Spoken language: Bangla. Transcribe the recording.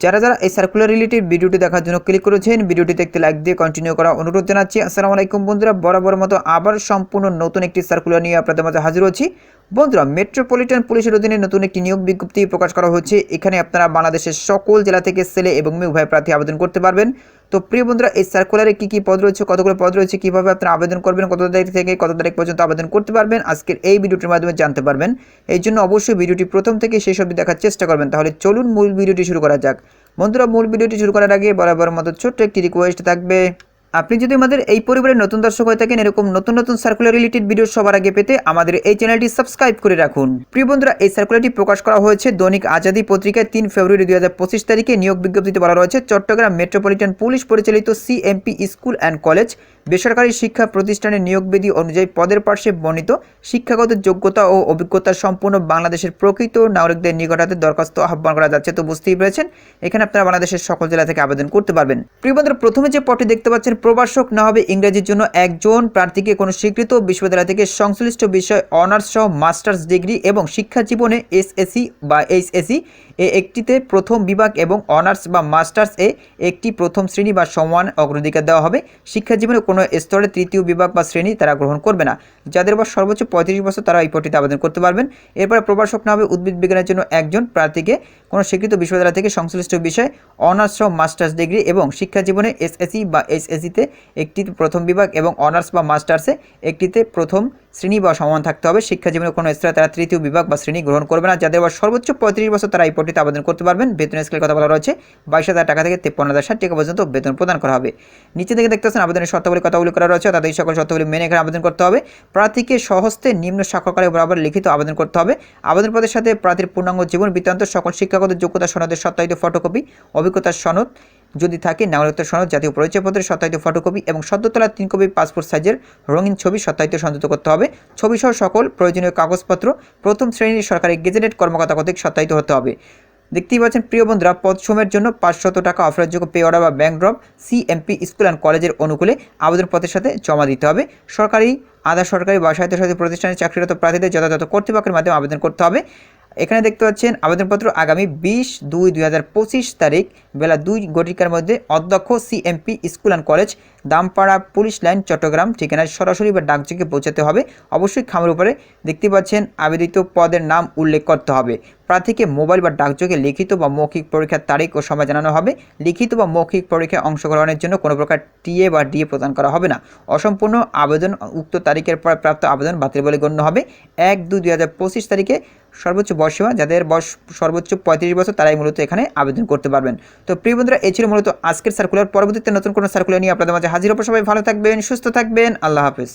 যারা যারা এই সার্কুলার রিলেটেড ভিডিওটি দেখার জন্য ক্লিক করেছেন ভিডিওটি দেখতে লাইক দিয়ে কন্টিনিউ করা অনুরোধ জানাচ্ছি। আসসালামু আলাইকুম বন্ধুরা বরাবর মতো আবার সম্পূর্ণ নতুন একটি সার্কুলার নিয়ে আপনাদের মাঝে হাজির হচ্ছি। বন্ধুরা মেট্রোপলিটন পুলিশের অধীনে নতুন একটি নিয়োগ বিজ্ঞপ্তি প্রকাশ করা হয়েছে এখানে আপনারা বাংলাদেশের সকল জেলা থেকে ছেলে এবং মেয়ে উভয় প্রার্থী আবেদন করতে পারবেন। তো প্রিয় বন্ধুরা, এই সার্কুলারে কী কী পদ রয়েছে, কতগুলো পদ রয়েছে, কীভাবে আপনারা আবেদন করবেন, কত তারিখ থেকে, কত তারিখ পর্যন্ত আবেদন করতে পারবেন, আজকের এই ভিডিওটির মাধ্যমে জানতে পারবেন। এই জন্য অবশ্যই ভিডিওটি প্রথম থেকে সেই সব দেখার চেষ্টা করবেন। তাহলে চলুন মূল ভিডিওটি শুরু করা যাক। বন্ধুরা, মূল ভিডিওটি শুরু করার আগে বরাবর মতো ছোট্ট একটি রিকোয়েস্ট থাকবে। আপনি যদি আমাদের এই পরিবারের নতুন দর্শক হয়ে থাকেন, এরকম নতুন নতুন সার্কুলার রিলেটেড ভিডিও সবার আগে পেতে আমাদের এই চ্যানেলটি সাবস্ক্রাইব করে রাখুন। প্রিয় বন্ধুরা, এই সার্কুলারটি প্রকাশ করা হয়েছে দৈনিক আজাদি পত্রিকায় তিন ফেব্রুয়ারি দুই হাজার পঁচিশ তারিখে। নিয়োগ বিজ্ঞপ্তিতে বলা রয়েছে, চট্টগ্রাম মেট্রোপলিটন পুলিশ পরিচালিত সিএমপি স্কুল অ্যান্ড কলেজ বেসরকারি শিক্ষা প্রতিষ্ঠানের নিয়োগ বিধি অনুযায়ী পদের পার্শ্বে বর্ণিত শিক্ষাগত যোগ্যতা ও অভিজ্ঞতা সম্পূর্ণ বাংলাদেশের প্রকৃত নাগরিকদের নিকটাতে দরখাস্ত আহ্বান করা যাচ্ছে। তো বুঝতেই পেরেছেন? এখানে আপনারা বাংলাদেশের সকল জেলা থেকে আবেদন করতে পারবেন। প্রিয় প্রথমে যে পদটি দেখতে পাচ্ছেন প্রবাসক না হবে ইংরেজির জন্য একজন প্রার্থীকে কোনো স্বীকৃত বিশ্ববিদ্যালয় থেকে সংশ্লিষ্ট বিষয় অনার্স সহ মাস্টার্স ডিগ্রি এবং শিক্ষা জীবনে এসএসসি বা এইচএসসি এ একটিতে প্রথম বিভাগ এবং অনার্স বা মাস্টার্স এ একটি প্রথম শ্রেণি বা সমান অগ্রাধিকার দেওয়া হবে। শিক্ষা জীবনে কোনো স্তরে তৃতীয় বিভাগ বা শ্রেণি তারা গ্রহণ করবে না। যাদের বয়স সর্বোচ্চ পঁয়ত্রিশ বছর তারা এই পদটিতে আবেদন করতে পারবেন। এরপরে প্রভাষক না হবে উদ্ভিদ বিজ্ঞানের জন্য একজন প্রার্থীকে কোনো স্বীকৃত বিশ্ববিদ্যালয় থেকে সংশ্লিষ্ট বিষয় অনার্স সহ মাস্টার্স ডিগ্রি এবং শিক্ষা জীবনে এসএসসি বা এইচএসসিতে একটি প্রথম বিভাগ এবং অনার্স বা মাস্টার্সে একটিতে প্রথম শ্রেণি বা সমান থাকতে হবে। শিক্ষা জীবনে কোনো স্তরে তারা তৃতীয় বিভাগ বা শ্রেণি গ্রহণ করবে না। যাদের বয়স সর্বোচ্চ পঁয়ত্রিশ বছর, তারা এই পদটিতে আবেদন করতে পারবেন। বেতন স্কেলের কথা বলা রয়েছে। বাইশ হাজার টাকা থেকে তেপ্পান্ন হাজার ষাট টাকা পর্যন্ত বেতন প্রদান করা হবে। নিচে থেকে দেখতেছেন, আবেদনের শর্তাবলী কথা উল্লেখ করা রয়েছে। তাদের এই সকল শর্তাবলী মেনে এখানে আবেদন করতে হবে। প্রার্থীকে সহস্তে নিম্ন স্বাক্ষরকারে বরাবর লিখিত আবেদন করতে হবে। আবেদন পদের সাথে প্রার্থীর পূর্ণাঙ্গ জীবন বৃত্তান্ত, সকল শিক্ষাগত যোগ্যতা, সনদের সত্যায়িত ফটোকপি অভিজ্ঞতার সনদ যদি থাকে, নাগরিকত্ব সনদ, জাতীয় পরিচয়পত্রের সত্যায়িত ফটোকপি এবং সদ্যতলা তিন কপি পাসপোর্ট সাইজের রঙিন ছবি সত্যায়িত সংযুক্ত করতে হবে। ছবি সহ সকল প্রয়োজনীয় কাগজপত্র প্রথম শ্রেণির সরকারি গেজেটেড কর্মকর্তা কর্তৃক সত্যায়িত হতে হবে। দেখতেই পাচ্ছেন, প্রিয় বন্ধুরা পদশ্রমের জন্য পাঁচশত টাকা অফারযোগ্য পে অর্ডার বা bank draft CMP school and কলেজের অনুকূলে আবেদনপত্রের সাথে জমা দিতে হবে। সরকারি, আধা সরকারি বা স্বায়ত্তশাসিত প্রতিষ্ঠানে চাকরিরত প্রার্থীদের যথাযথ কর্তৃপক্ষের মাধ্যমে আবেদন করতে হবে। এখানে দেখতে পাচ্ছেন আবেদনপত্র আগামী বিশ দুই দুই তারিখ, বেলা দুই ঘটিকার মধ্যে অধ্যক্ষ CMP school and college, Dampara police line, Chattogram. ঠিকানায় সরাসরি বা ডাকযোগে পৌঁছাতে হবে। অবশ্যই খামের উপরে দেখতে পাচ্ছেন আবেদিত পদের নাম উল্লেখ করতে হবে। প্রার্থীকে মোবাইল বা ডাকযোগে লিখিত বা মৌখিক পরীক্ষার তারিখ ও সময় জানানো হবে। লিখিত বা মৌখিক পরীক্ষায় অংশগ্রহণের জন্য কোনো প্রকার টিএ বা ডিএ প্রদান করা হবে না। অসম্পূর্ণ আবেদন উক্ত তারিখের পর প্রাপ্ত আবেদন বাতিল বলে গণ্য হবে। এক দুই দুই হাজার পঁচিশ তারিখে সর্বোচ্চ বয়সীমা যাদের বয়স সর্বোচ্চ পঁয়ত্রিশ বছর, তারাই মূলত এখানে আবেদন করতে পারবেন। তো প্রিয় বন্ধুরা, এই ছিল মূলত আজকের সার্কুলার পরবর্তীতে নতুন কোনো সার্কুলার নিয়ে আপনাদের মাঝে হাজির হব। সবাই ভালো থাকবেন, সুস্থ থাকবেন। আল্লাহ হাফেজ।